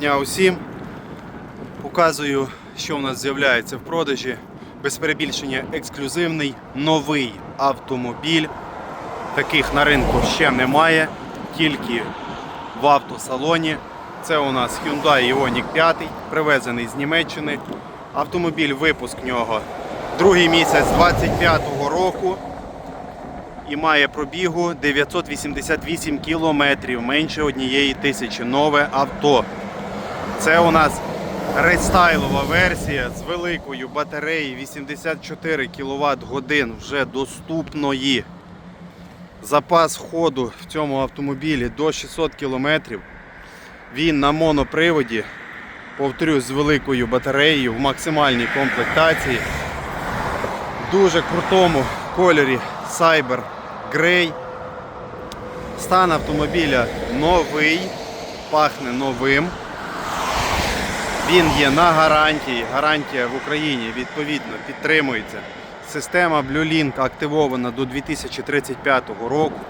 Дня усім. Показую, що у нас з'являється в продажі. Без перебільшення ексклюзивний новий автомобіль. Таких на ринку ще немає, тільки в автосалоні. Це у нас Hyundai Ioniq 5, привезений з Німеччини. Автомобіль випуск нього другий місяць 25-го року і має пробігу 988 кілометрів, менше однієї тисячі. Нове авто. Це у нас рестайлова версія з великою батареєю 84 кВт годин вже доступної. Запас ходу в цьому автомобілі до 600 км. Він на моноприводі, повторюсь, з великою батареєю в максимальній комплектації. Дуже крутому кольорі Cyber Grey. Стан автомобіля новий, пахне новим. Він є на гарантії. Гарантія в Україні відповідно підтримується. Система BlueLink активована до 2035 року.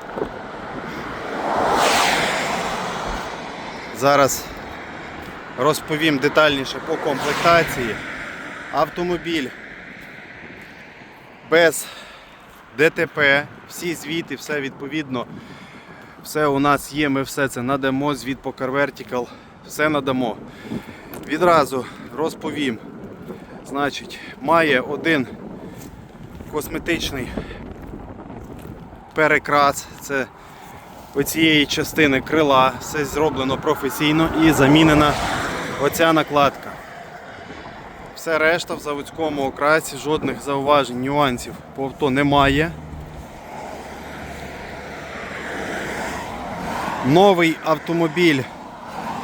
Зараз розповім детальніше по комплектації. Автомобіль без ДТП, всі звіти, все відповідно. Все у нас є, ми все це надамо, звіт по Car Vertical, все надамо. Відразу розповім. Значить, має один косметичний перекрас. Це оцієї частини крила. Все зроблено професійно і замінена оця накладка. Все решта в заводському окрасі, жодних зауважень, нюансів по авто немає. Новий автомобіль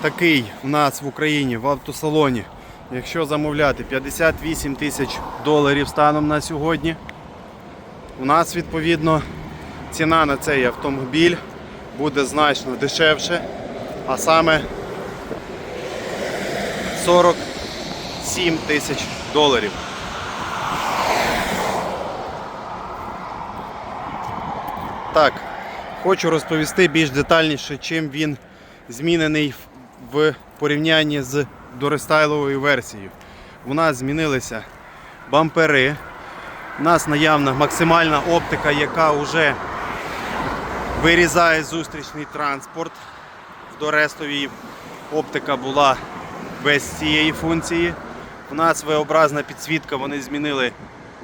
такий в нас в Україні в автосалоні. Якщо замовляти 58 тисяч доларів станом на сьогодні, у нас відповідно ціна на цей автомобіль буде значно дешевше, а саме 47 тисяч доларів. Так, хочу розповісти більш детальніше, чим він змінений в- в порівнянні з дорестайловою версією. У нас змінилися бампери. У нас наявна максимальна оптика, яка вже вирізає зустрічний транспорт. В дорестовій оптика була без цієї функції. У нас V-образна підсвітка, вони змінили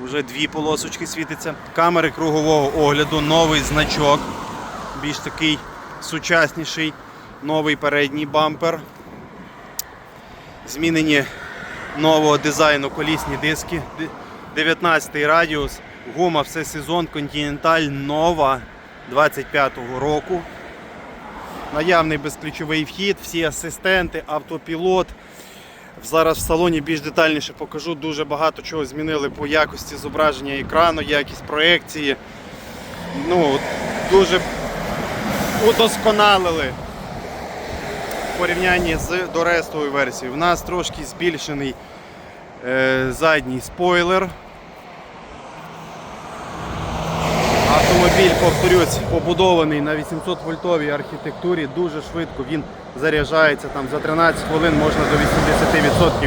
вже дві полосочки світиться. Камери кругового огляду, новий значок, більш такий сучасніший, новий передній бампер. Змінені нового дизайну колісні диски. 19 радіус, гума все сезон, Continental нова 25-го року. Наявний безключовий вхід, всі асистенти, автопілот. Зараз в салоні більш детальніше покажу. Дуже багато чого змінили по якості зображення екрану, якість проекції. Ну, дуже удосконалили порівнянні з дорестовою версією. У нас трошки збільшений е, задній спойлер. Автомобіль, повторюсь, побудований на 800 вольтовій архітектурі. Дуже швидко він заряджається. Там за 13 хвилин можна до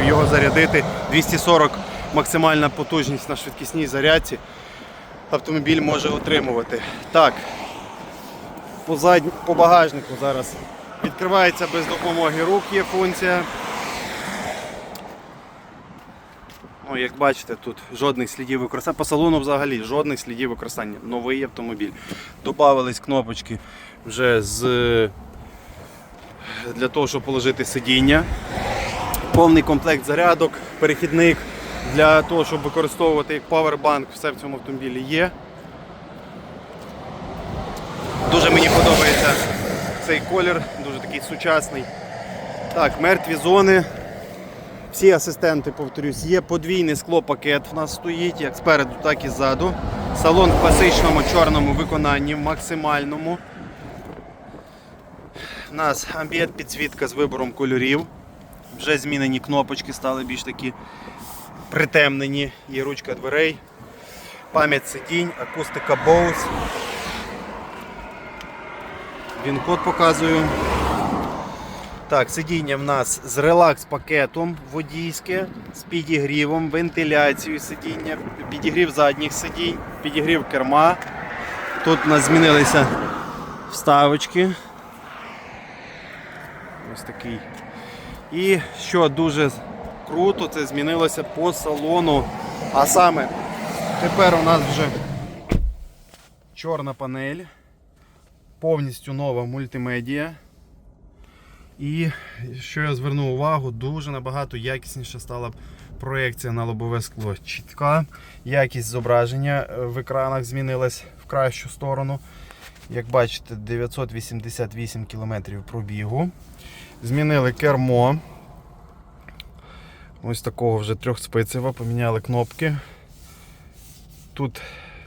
80% його зарядити. 240 максимальна потужність на швидкісній зарядці. Автомобіль може отримувати. Так, по, задні, по багажнику зараз відкривається без допомоги рук, є функція. Ну, як бачите, тут жодних слідів використання. По салону взагалі жодних слідів використання. Новий автомобіль. Добавились кнопочки вже з для того, щоб положити сидіння. Повний комплект зарядок, перехідник для того, щоб використовувати як павербанк, все в цьому автомобілі є. Дуже мені подобається цей колір, дуже такий сучасний. Так, мертві зони. Всі асистенти, повторюсь, є подвійний склопакет в нас стоїть, як спереду, так і ззаду. Салон в класичному чорному виконанні, в максимальному. У нас амбієнт підсвітка з вибором кольорів. Вже змінені кнопочки стали більш такі притемнені. Є ручка дверей, пам'ять сидінь, акустика Bose. Він код показую. Так, сидіння в нас з релакс-пакетом водійське, з підігрівом, вентиляцією сидіння, підігрів задніх сидінь, підігрів керма. Тут у нас змінилися вставочки. Ось такий. І що дуже круто, це змінилося по салону. А саме тепер у нас вже чорна панель, повністю нова мультимедіа. І що я звернув увагу, дуже набагато якісніше стала проекція на лобове скло. Чітка якість зображення е, в екранах змінилась в кращу сторону. Як бачите, 988 км пробігу. Змінили кермо. Ось такого вже трьохспицева, поміняли кнопки. Тут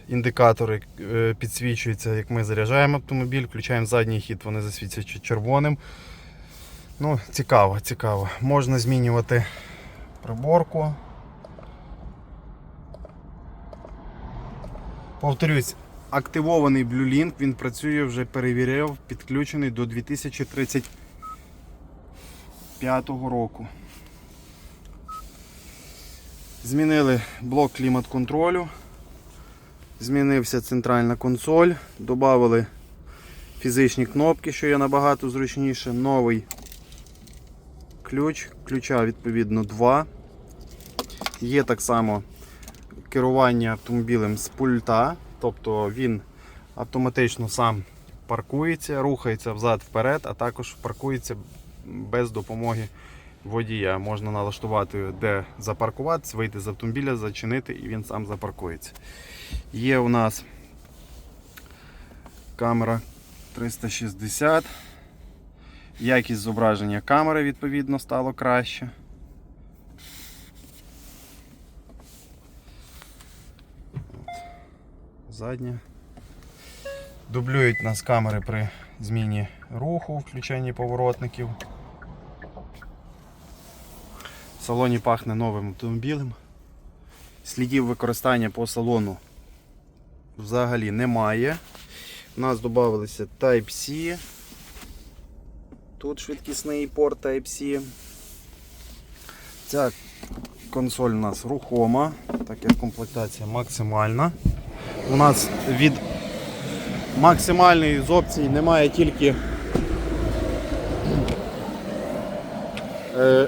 індикатори е, підсвічуються, як ми заряджаємо автомобіль, включаємо задній хід, вони засвітять червоним. Ну, цікаво, цікаво. Можна змінювати приборку. Повторюсь, активований Blue він працює вже перевіряв, підключений до 2035 року. Змінили блок клімат-контролю, змінився центральна консоль, додали фізичні кнопки, що є набагато зручніше, новий ключ, ключа відповідно два. Є так само керування автомобілем з пульта, тобто він автоматично сам паркується, рухається взад-вперед, а також паркується без допомоги водія. Можна налаштувати, де запаркуватися, вийти з автомобіля, зачинити і він сам запаркується. Є у нас камера 360. Якість зображення камери відповідно стало краще. Задня. Дублюють нас камери при зміні руху, включенні поворотників. В салоні пахне новим автомобілем. Слідів використання по салону взагалі немає. У нас додавалися Type-C. Тут швидкісний порт Type-C. Ця консоль у нас рухома, так як комплектація максимальна. У нас від максимальної з опцій немає тільки е,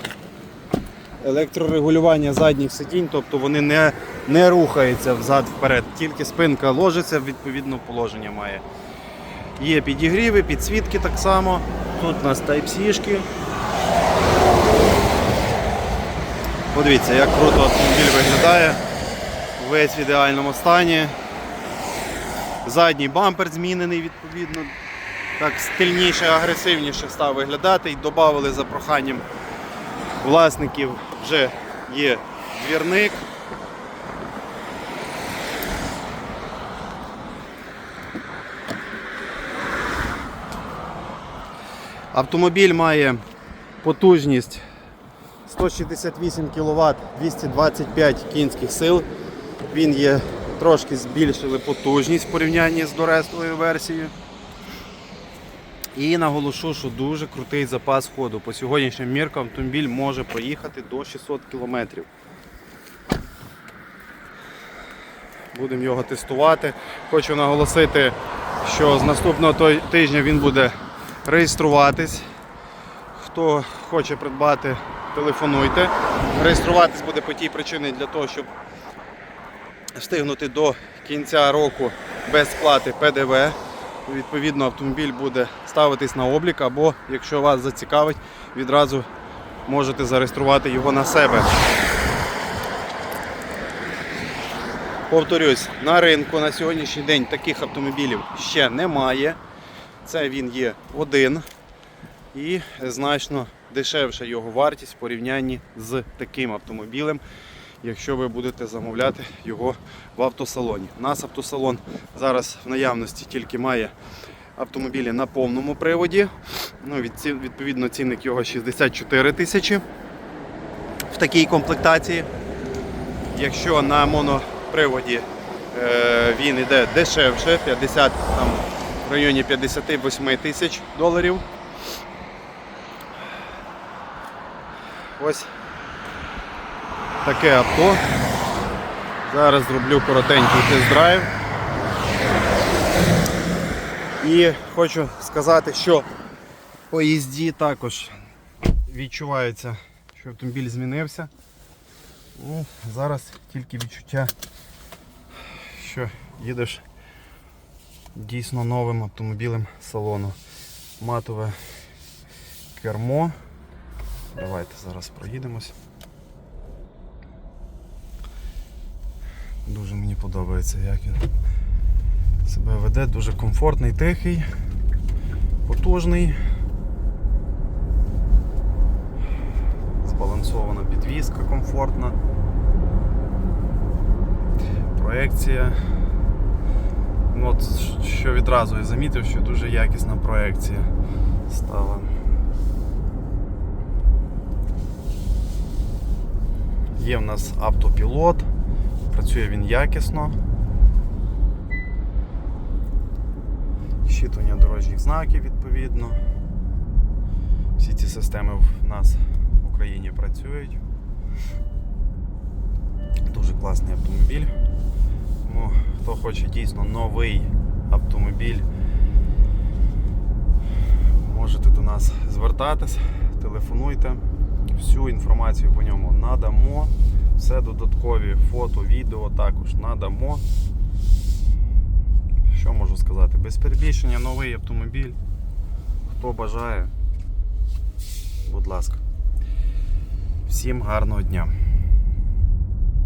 електрорегулювання задніх сидінь, тобто вони не, не рухаються взад-вперед, тільки спинка ложиться, відповідно положення має. Є підігріви, підсвітки так само. Тут у нас Type-C-шки. Подивіться, як круто автомобіль виглядає. Весь в ідеальному стані. Задній бампер змінений відповідно. Так стильніше, агресивніше став виглядати і додали за проханням власників вже є двірник. Автомобіль має потужність 168 кВт 225 кінських сил. Він є трошки збільшили потужність в порівнянні з дорестовою версією. І наголошу, що дуже крутий запас ходу. По сьогоднішнім міркам автомобіль може проїхати до 600 км. Будемо його тестувати. Хочу наголосити, що з наступного тижня він буде реєструватись. Хто хоче придбати, телефонуйте. Реєструватись буде по тій причині для того, щоб встигнути до кінця року без сплати ПДВ. Відповідно, автомобіль буде ставитись на облік, або, якщо вас зацікавить, відразу можете зареєструвати його на себе. Повторюсь, на ринку на сьогоднішній день таких автомобілів ще немає. Це він є один і значно дешевша його вартість в порівнянні з таким автомобілем, якщо ви будете замовляти його в автосалоні. У нас автосалон зараз в наявності тільки має автомобілі на повному приводі. Ну, Відповідно, цінник його 64 тисячі в такій комплектації. Якщо на моноприводі е, він йде дешевше, 50, там, в районі 58 тисяч доларів. ось таке авто. Зараз зроблю коротенький тест-драйв. І хочу сказати, що по їзді також відчувається, що автомобіль змінився. Ну, зараз тільки відчуття, що їдеш дійсно новим автомобілем салону. Матове кермо. Давайте зараз проїдемось. Дуже мені подобається, як він себе веде, дуже комфортний, тихий, потужний. Збалансована підвізка комфортна. Проекція. Ну, от, що відразу я замітив, що дуже якісна проекція стала. Є в нас автопілот, працює він якісно. Щитування дорожніх знаків відповідно. Всі ці системи в нас в Україні працюють. Дуже класний автомобіль. Тому хто хоче дійсно новий автомобіль, можете до нас звертатись, телефонуйте. Всю інформацію по ньому надамо. Все додаткові фото, відео також надамо. Що можу сказати? Без перебільшення новий автомобіль. Хто бажає, будь ласка. Всім гарного дня.